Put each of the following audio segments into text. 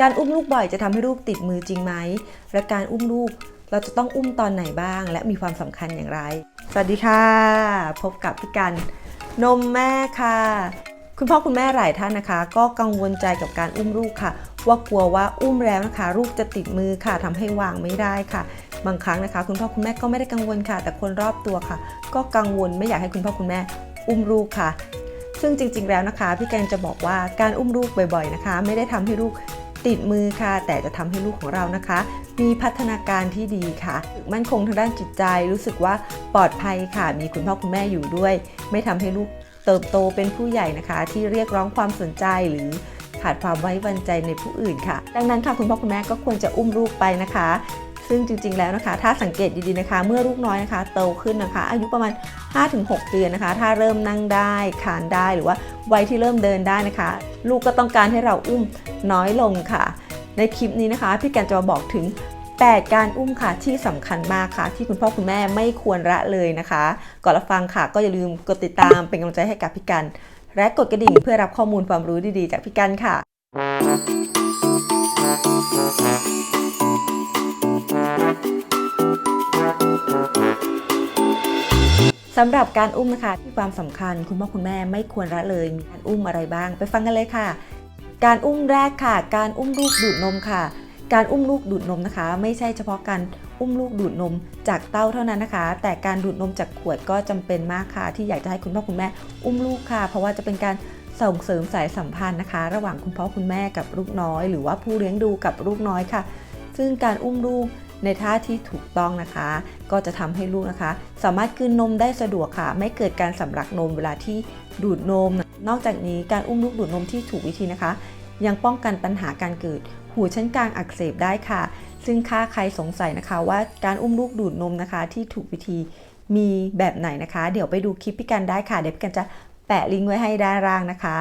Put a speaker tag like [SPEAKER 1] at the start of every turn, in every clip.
[SPEAKER 1] การอุ้มลูกบ่อยจะทำให้ลูกติดมือจริงไหม และการอุ้มลูกเราจะต้องอุ้มตอนไหนบ้าง และมีความสำคัญอย่างไร สวัสดีค่ะ พบกับพี่กันนมแม่ค่ะ คุณพ่อคุณแม่หลายท่านนะคะ ก็กังวลใจกับการอุ้มลูกค่ะ ว่ากลัวว่าอุ้มแล้วนะคะ ลูกจะติดมือค่ะทำให้วางไม่ได้ค่ะบางครั้งนะคะ คุณพ่อคุณแม่ก็ไม่ได้กังวลค่ะ แต่คนรอบตัวค่ะ ก็กังวลไม่อยากให้คุณพ่อคุณแม่อุ้มลูกค่ะ ซึ่งจริง ๆ แล้วนะคะ พี่แกงจะบอกว่าการอุ้มลูกบ่อย ๆนะคะ ไม่ได้ทำให้ลูก ติดมือค่ะ แต่จะทำให้ลูกของเรานะคะ มีพัฒนาการที่ดีค่ะ มั่นคงทางด้านจิตใจรู้สึกว่าปลอดภัยค่ะ มีคุณพ่อคุณแม่อยู่ด้วย ไม่ทำให้ลูกเติบโตเป็นผู้ใหญ่นะคะ ที่เรียกร้องความสนใจหรือขาดความไว้วางใจในผู้อื่นค่ะ ดังนั้นค่ะคุณพ่อคุณแม่ก็ควรจะอุ้มลูกไปนะคะ ซึ่งจริงๆแล้วนะคะ ถ้าสังเกตดีๆนะคะ เมื่อลูกน้อยนะคะโตขึ้นนะคะ อายุประมาณ 5-6 เดือนนะคะ ถ้าเริ่มนั่งได้คานได้หรือว่าวัยที่เริ่มเดินได้นะคะ ลูกก็ต้องการให้เราอุ้มน้อยลงค่ะ ในคลิปนี้นะคะพี่แกนจะมาบอกถึง 8 การอุ้มค่ะที่สำคัญมากค่ะ ที่คุณพ่อคุณแม่ไม่ควรละเลยนะคะ ก่อนรับฟังค่ะ ก็อย่าลืมกดติดตามเป็นกำลังใจให้กับพี่กัน และกดกระดิ่งเพื่อรับข้อมูลความรู้ดีๆ จากพี่กันค่ะ สำหรับการอุ้มนะคะที่ความสำคัญคุณพ่อคุณแม่ไม่ควรละเลยมีการอุ้มอะไรบ้าง ไปฟังกันเลยค่ะ การอุ้มแรกค่ะ การอุ้มลูกดูดนมค่ะ การอุ้มลูกดูดนมนะคะ ไม่ใช่เฉพาะการอุ้มลูกดูดนมจากเต้าเท่านั้นนะคะ แต่การดูดนมจากขวดก็จำเป็นมากค่ะ ที่อยากจะให้คุณพ่อคุณแม่อุ้มลูกค่ะ เพราะว่าจะเป็นการส่งเสริมสายสัมพันธ์นะคะ ระหว่างคุณพ่อคุณแม่กับลูกน้อย หรือว่าผู้เลี้ยงดูกับลูกน้อยค่ะ ซึ่งการอุ้มลูกในท่าที่ถูกต้องนะคะ ก็จะทำให้ลูกนะคะ สามารถกลืนนมได้สะดวกค่ะ ไม่เกิดการสำลักนมเวลาที่ดูดนม นอกจากนี้การอุ้มลูกดูดนมที่ถูกวิธีนะคะ ยังป้องกันปัญหาการเกิด หูชั้นกลางอักเสบได้ค่ะ ซึ่งถ้าใครสงสัยนะคะ ว่าการอุ้มลูกดูดนมนะคะ ที่ถูกวิธีมีแบบไหนนะคะ เดี๋ยวไปดูคลิปพี่กันได้ค่ะ เดี๋ยวพี่กันจะแปะลิงก์ไว้ให้ด้านล่างนะคะ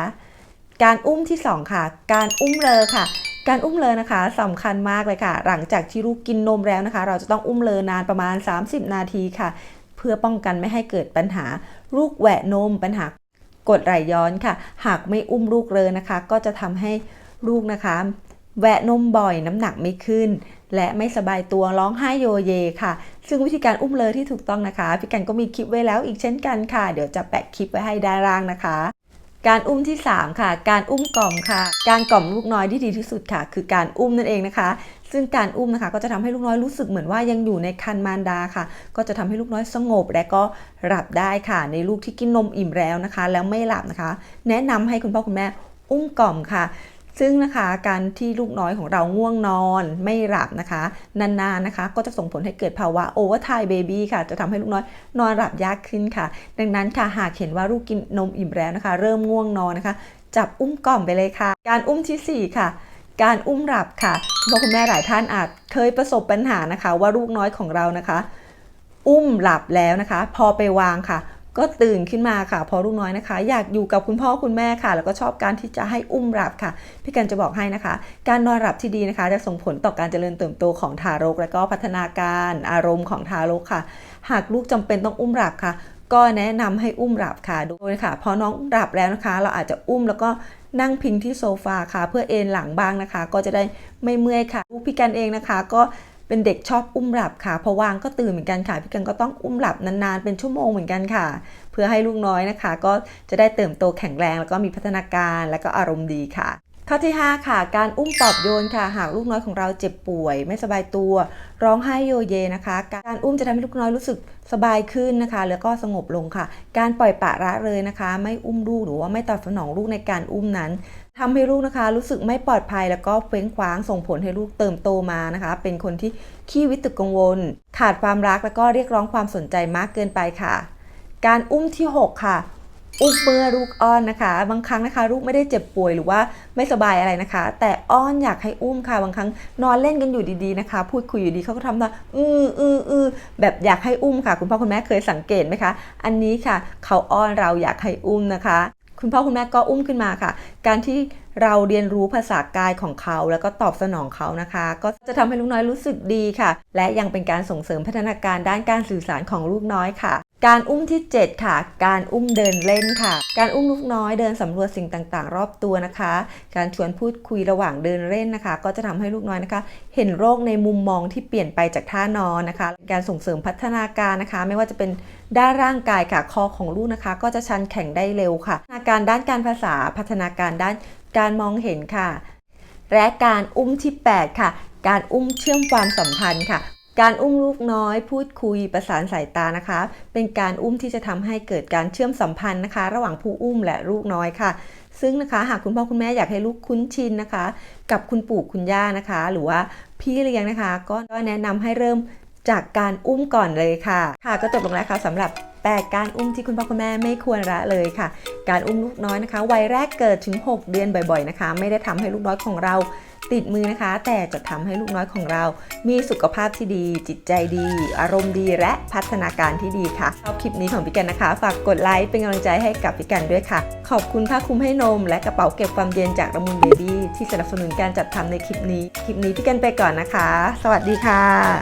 [SPEAKER 1] การอุ้มที่ 2 ค่ะ การอุ้มเลอค่ะการอุ้มเลอนะคะสำคัญมากเลยค่ะ หลังจากที่ลูกกินนมแล้วนะคะ เราจะต้องอุ้มเลอนานประมาณ 30 นาทีค่ะ เพื่อป้องกันไม่ให้เกิดปัญหาลูกแหวะนม ปัญหากดไหลย้อนค่ะ หากไม่อุ้มลูกเลยนะคะ ก็จะทำให้ลูกนะคะ แหวะนมบ่อยน้ำหนักไม่ขึ้น และไม่สบายตัวร้องไห้โยเยค่ะ ซึ่งวิธีการอุ้มเลอที่ถูกต้องนะคะพี่กันก็มีคลิปไว้แล้วอีกเช่นกันค่ะ เดี๋ยวจะแปะคลิปไว้ให้ด้านล่างนะคะ การอุ้มที่ 3 ค่ะ การอุ้มกล่อมค่ะ การกล่อมลูกน้อยที่ดีที่สุดค่ะ คือการอุ้มนั่นเองนะคะ ซึ่งการอุ้มนะคะ ก็จะทำให้ลูกน้อยรู้สึกเหมือนว่ายังอยู่ในคันมารดาค่ะ ก็จะทำให้ลูกน้อยสงบและก็หลับได้ค่ะ ในลูกที่กินนมอิ่มแล้วนะคะ แล้วไม่หลับนะคะ แนะนำให้คุณพ่อคุณแม่อุ้มกล่อมค่ะ ซึ่งนะคะการที่ลูกน้อยของเราง่วงนอนไม่หลับนะคะ นานๆนะคะ ก็จะส่งผลให้เกิดภาวะโอเวอร์ไทเบบี้ค่ะ จะทำให้ลูกน้อยนอนหลับยากขึ้นค่ะ ดังนั้นค่ะหากเห็นว่าลูกกินนมอิ่มแล้วนะคะ เริ่มง่วงนอนนะคะ จับอุ้มกล่อมไปเลยค่ะ การอุ้มทีสี่4 ค่ะการอุ้มหลับค่ะคุณพ่อคุณแม่หลายท่านอาจเคยประสบปัญหานะคะ ว่าลูกน้อยของเรานะคะ อุ้มหลับแล้วนะคะ พอไปวางค่ะ ก็ตื่นขึ้นมาค่ะพอลูกน้อยนะคะ อยากอยู่กับคุณพ่อคุณแม่ค่ะ แล้วก็ชอบการที่จะให้อุ้มหลับค่ะ พี่กันจะบอกให้นะคะ การนอนหลับที่ดีนะคะ จะส่งผลต่อการเจริญเติบโตของทารก และก็พัฒนาการอารมณ์ของทารกค่ะ หากลูกจำเป็นต้องอุ้มหลับค่ะ ก็แนะนำให้อุ้มหลับค่ะโดยค่ะ พอน้องหลับแล้วนะคะ เราอาจจะอุ้มแล้วก็นั่งพิงที่โซฟาค่ะ เพื่อเอนหลังบ้างนะคะ ก็จะได้ไม่เมื่อยค่ะลูกพี่กันเองนะคะ ก็ เป็นเด็กชอบอุ้มหลับค่ะ พอวางก็ตื่นเหมือนกันค่ะ พี่กันก็ต้องอุ้มหลับนานๆ เป็นชั่วโมงเหมือนกันค่ะ เพื่อให้ลูกน้อยนะคะ ก็จะได้เติบโตแข็งแรงแล้วก็มีพัฒนาการและก็อารมณ์ดีค่ะ ข้อที่ 5 ค่ะ การอุ้มปลอบโยนค่ะ หากลูกน้อยของเราเจ็บป่วย ไม่สบายตัว ร้องไห้โยเยนะคะ การอุ้มจะทำให้ลูกน้อยรู้สึกสบายขึ้นนะคะ แล้วก็สงบลงค่ะ การปล่อยปะละเลยนะคะ ไม่อุ้มลูกหรือว่าไม่ตอบสนองลูกในการอุ้มนั้นทำให้ลูกนะคะ รู้สึกไม่ปลอดภัยแล้วก็เฟ้งคว้างส่งผลให้ลูกเติมโตมานะคะ เป็นคนที่ขี้วิตกกังวล ขาดความรักแล้วก็เรียกร้องความสนใจมากเกินไปค่ะ การอุ้มที่ 6 ค่ะ อุ้มเมื่อลูกอ้อนนะคะ บางครั้งนะคะลูกไม่ได้เจ็บป่วยหรือว่าไม่สบายอะไรนะคะ แต่อ้อนอยากให้อุ้มค่ะ บางครั้งนอนเล่นกันอยู่ดีๆนะคะ พูดคุยอยู่ดีเขาก็ทำท่าอืออืออือแบบอยากให้อุ้มค่ะ คุณพ่อคุณแม่เคยสังเกตไหมคะ อันนี้ค่ะ เขาอ้อนเราอยากให้อุ้มนะคะ คุณพ่อคุณแม่ก็อุ้มขึ้นมาค่ะ การที่เราเรียนรู้ภาษากายของเขา แล้วก็ตอบสนองเขานะคะ ก็จะทำให้ลูกน้อยรู้สึกดีค่ะ และยังเป็นการส่งเสริมพัฒนาการด้านการสื่อสารของลูกน้อยค่ะ การอุ้มที่ 7 ค่ะ การอุ้มเดินเล่นค่ะ การอุ้มลูกน้อยเดินสำรวจสิ่งต่างๆ รอบตัวนะคะ การชวนพูดคุยระหว่างเดินเล่นนะคะ ก็จะทำให้ลูกน้อยนะคะ เห็นโรคในมุมมองที่เปลี่ยนไปจากท่านอนนะคะ การส่งเสริมพัฒนาการนะคะ ไม่ว่าจะเป็นด้านร่างกายค่ะ คอของลูกนะคะ ก็จะชันแข็งได้เร็วค่ะพัฒนาการด้านการภาษาพัฒนาการด้านการมองเห็นค่ะ และการอุ้มที่ 8 ค่ะ การอุ้มเชื่อมความสัมพันธ์ค่ะ การอุ้มลูกน้อย พูดคุยประสานสายตานะคะ เป็นการอุ้มที่จะทำให้เกิดการเชื่อมสัมพันธ์นะคะ ระหว่างผู้อุ้มและลูกน้อยค่ะ ซึ่งนะคะหากคุณพ่อคุณแม่อยากให้ลูกคุ้นชินนะคะ กับคุณปู่คุณย่านะคะ หรือว่าพี่เลี้ยงนะคะ ก็แนะนำให้เริ่มจากการอุ้มก่อนเลยค่ะ ค่ะก็จบลงแล้วค่ะสำหรับ แปดการอุ้มที่คุณพ่อคุณแม่ไม่ควรละเลยค่ะ การอุ้มลูกน้อยนะคะ วัยแรกเกิดถึง 6 เดือนบ่อยๆนะคะ ไม่ได้ทำให้ลูกน้อยของเราติดมือนะคะ แต่จะทำให้ลูกน้อยของเรา มีสุขภาพที่ดี จิตใจดี อารมณ์ดีและพัฒนาการที่ดีค่ะชอบคลิปนี้ของพี่กันนะคะ ฝากกดไลค์เป็นกำลังใจให้กับพี่กันด้วยค่ะ ขอบคุณผ้าคลุมให้นม และกระเป๋าเก็บความเย็นจากละมุนเบบี้ที่สนับสนุนการจัดทำในคลิปนี้ คลิปนี้พี่กันไปก่อนนะคะ สวัสดีค่ะ